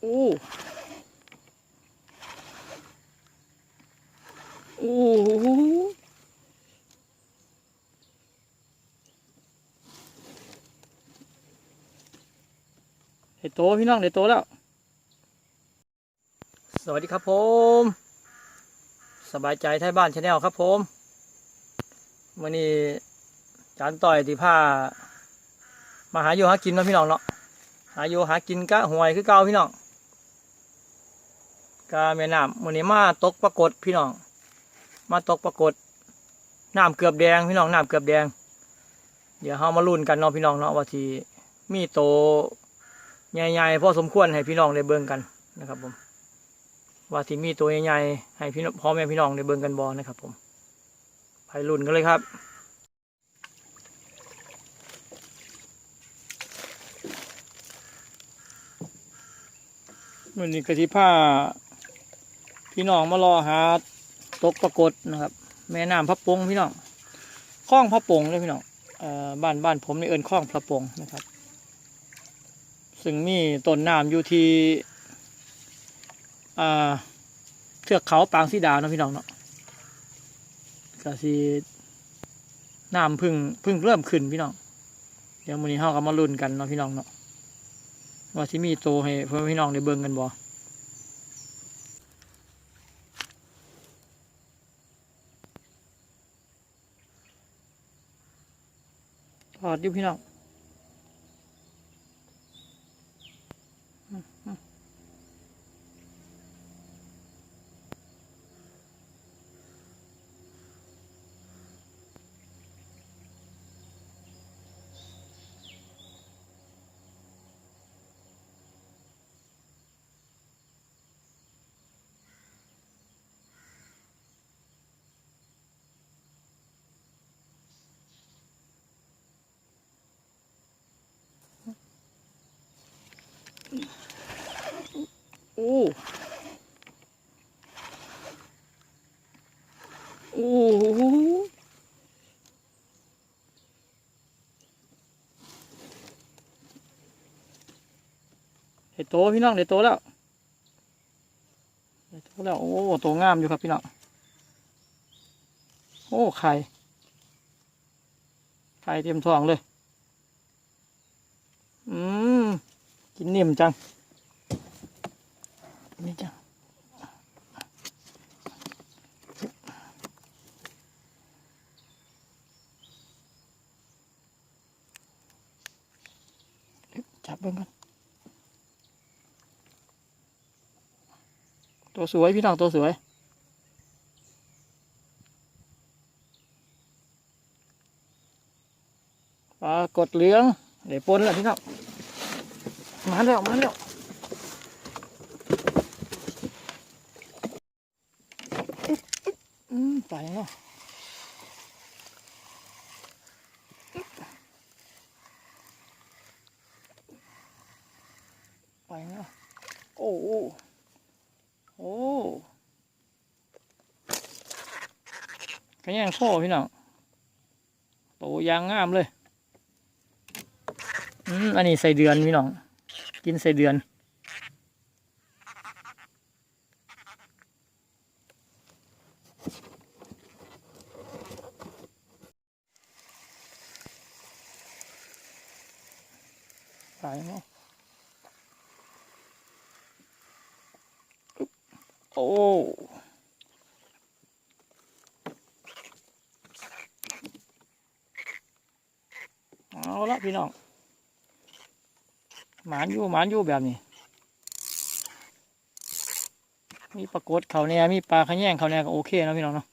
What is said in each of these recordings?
โอ้โอ้โหเด็ดโตพี่น้องเด็ดโตแล้ว สวัสดีครับผม สบายใจไทยบ้านชาแนลครับผมวันนี้จานต่อยที่ผ้ามาหาอยู่หากินนะพี่น้องเนาะ หาอยู่หากินกะหวยคือเก่าพี่น้องกะแม่น้ำวันนี้มาตกปรากฏพี่น้อง มาตกปรากฏน้ำเกือบแดงพี่น้องน้ำเกือบแดง เดี๋ยวเรามาลุ้นกันเนาะพี่น้องเนาะว่าทีมีโตใหญ่ๆพอสมควรให้พี่น้องได้เบิ่งกันนะครับผมว่าทีมีตัวใหญ่ๆให้พี่องพ่อแม่พี่น้องได้เบิ่งกันบอนะครับผมไปลุ้นกันเลยครับ วันนี้กะทิผ้าพี่น้องมารอหาตกปรากฏนะครับ แม่น้ำพระปงพี่น้องคลองพระปงเลยพี่น้องออบ้านบ้านผมในเอิญคลองพระปงนะครับ ซึ่งมีต้นน้ำอยู่ที่เทือกเขาปางสีดาวเนาะพี่น้องเนาะก็สิน้ำพึ่งพึ่งเริ่มขึ้นพี่น้อง เดี๋ยวมื้อนี้เฮาก็มาลุ้นกันเนาะพี่น้องเนาะ ว่าที่มีโตให้เพื่อนพี่น้องได้เบิ่งกันบ่ถอดอยู่พี่น้อง โอ้โอ้โหเด็ดโตพี่น้องเด็ดโตแล้วเด็ดโตแล้ว โอ้โตงามอยู่ครับพี่น้อง โอ้ไข่ ไข่เต็มท้องเลย อืม กินนิ่มจัง นี่จ้ะจับเบิ่งกันตัวสวยพี่น้องตัวสวยปลากดเหลืองเดี๋ยวปนแล้วพี่น้องมาแล้วมาแล้ว อืมไปเนาะไปเนาะโอ้โอ้โอ้ขยังโซ่พี่น้องโตยางงามเลย อืมอันนี้ใส่เดือนพี่น้อง กินใส่เดือน ไปเนาะโอ้เอาละพี่น้องหมานอยู่หมานอยู่แบบนี้ มีปลากดเขาเนี่ยมีปลาขะแยงเขาเนี่ยก็โอเคนะพี่น้องเนาะ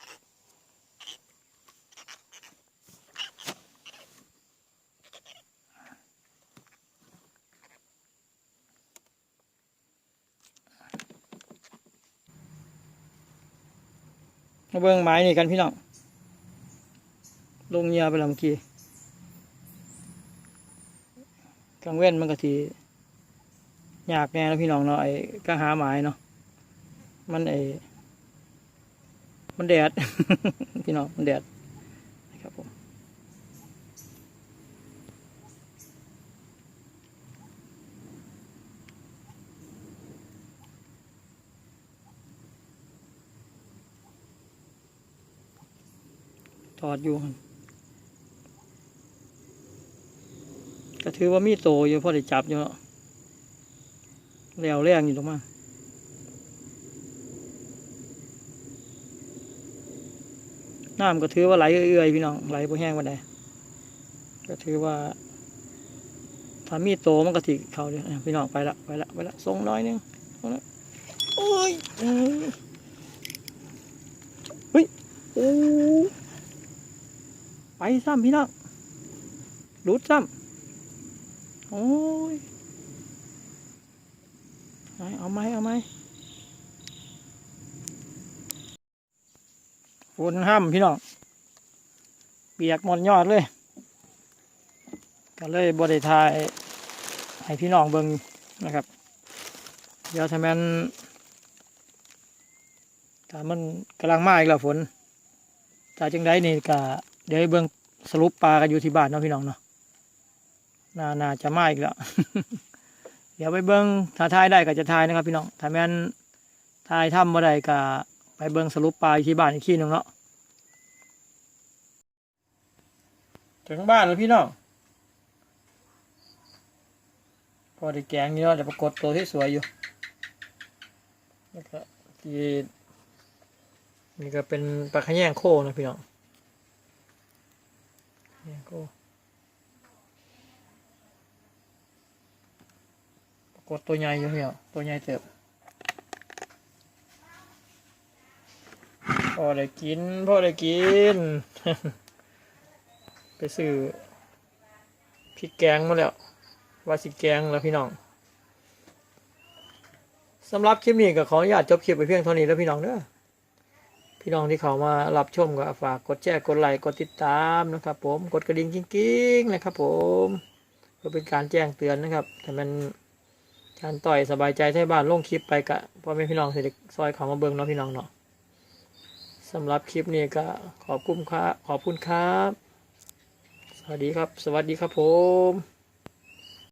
มาเบิ้งไม้นี่กันพี่น้อง ลงเหยียไปแล้วเมื่อกี้กลางเว้นมันก็ทียากแน่นะพี่น้องเนาะไอ้ก็หาไม้เนาะ มันไอ้มันแดด พี่น้อง มันแดดนะครับผม อ ถอดอยู่กันก็ถือว่ามีโตอยู่พอได้จับอยู่เนาะแล้วแรงอยู่ตรงมาน้ำก็ถือว่าไหลเอื่อยๆพี่น้องไหลบ่แห้งวันใดก็ถือว่าถ้ามีโตมันก็ถิเขาเดียพี่น้องไปละไปละไปละส่งน้อยนึงส่งละโอ้ยเอ้ยเฮ้ยโอ้ ไปซ้ำพี่น้องรุดซ้ำโอ้ยเอาไหมเอาไหมฝนห้ำพี่น้องเปียกหมดยอดเลย ก็เลยบริทายให้พี่น้องเบิงนะครับ เดี๋ยวถ้าแมันถ้ามันกำลังมาอีกแล้วฝนถ้าจังไดนี่ก็ เดี๋ยวเบิ่งสรุปปลากันอยู่ที่บ้านเนาะพี่น้องเนาะน่านาจะมาอีกแล้ว เดี๋ยวไปเบิ่งถ้าทายได้ก็จะทายนะครับ พี่น้องถ้าแม่นทายทำบ่ได้ก็ไปเบิ่งสรุปปลาอยู่ที่บ้านอีกทีหนึงเนาะถึงบ้านแล้วพี่น้องพอได้แกงนี่เนาะเดี๋ยวปรากฏตัวที่สวยอยู่แล้วก็ที่นี่ก็เป็นปลาขะแยงโคนะพี่น้อง ขะแยงโคปรากฏตัวใหญ่อยู่พี่น้อตัวใหญ่เติบพอได้กินพอได้กิน ไปซื้อพริกแกงมาแล้ว ว่าสิแกงแล้วพี่น้องสำหรับคลิปนี้ก็ขออนุญาตจบคลิปไปเพียงเท่านี้แล้วพี่น้องเด้อ พี่น้องที่เขามารับชมก็ฝากกดแชร์กดไลค์กดติดตามนะครับ ผมกดกระดิ่งกิ้งๆนะครับ ผมเพื่อเป็นการแจ้งเตือนนะครับแต่มันการต่อยสบายใจให้บ้านลงคลิปไปกะพ่อแม่พี่น้องเสร็จซอยเขามาเบิ่งเนาะพี่น้องเนาะสำหรับคลิปนี้ก็ขอบคุณครับขอบคุณครับ สวัสดีครับ สวัสดีครับผม